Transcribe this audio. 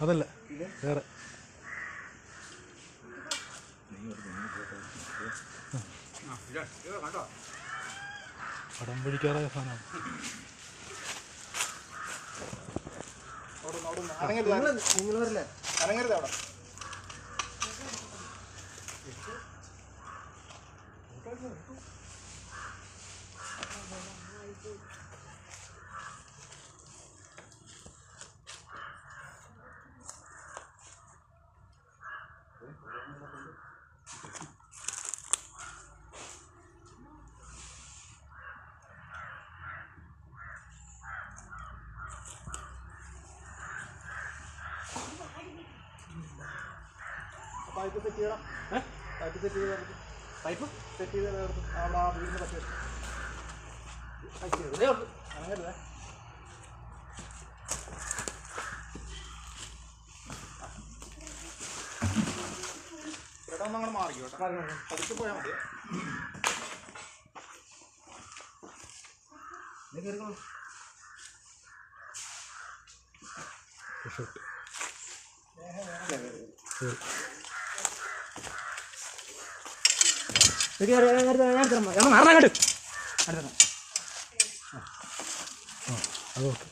അത് വേറെ. ആ ഇല്ല നീ വലിച്ചിട്ട് പടം പിടിക്കാറായ സാധനമാണ്. Thank വരില്ലേ? പൈപ്പ് സെറ്റ് ചെയ്യണം. പൈപ്പ് സെറ്റ് ചെയ്ത് പൈപ്പ് സെറ്റ് ചെയ്ത് അവിടെ ആ വീടിന് പറ്റിയ ചെറുതേ ഉള്ളൂ അനങ്ങരുതേ ചേട്ടാ ഒന്ന് അങ്ങോട്ട് മാറിക്കോ കേട്ടോ. പതുക്കെ പോയാൽ മതി. നീ കയറിക്കോളൂ അത് ഓക്കെ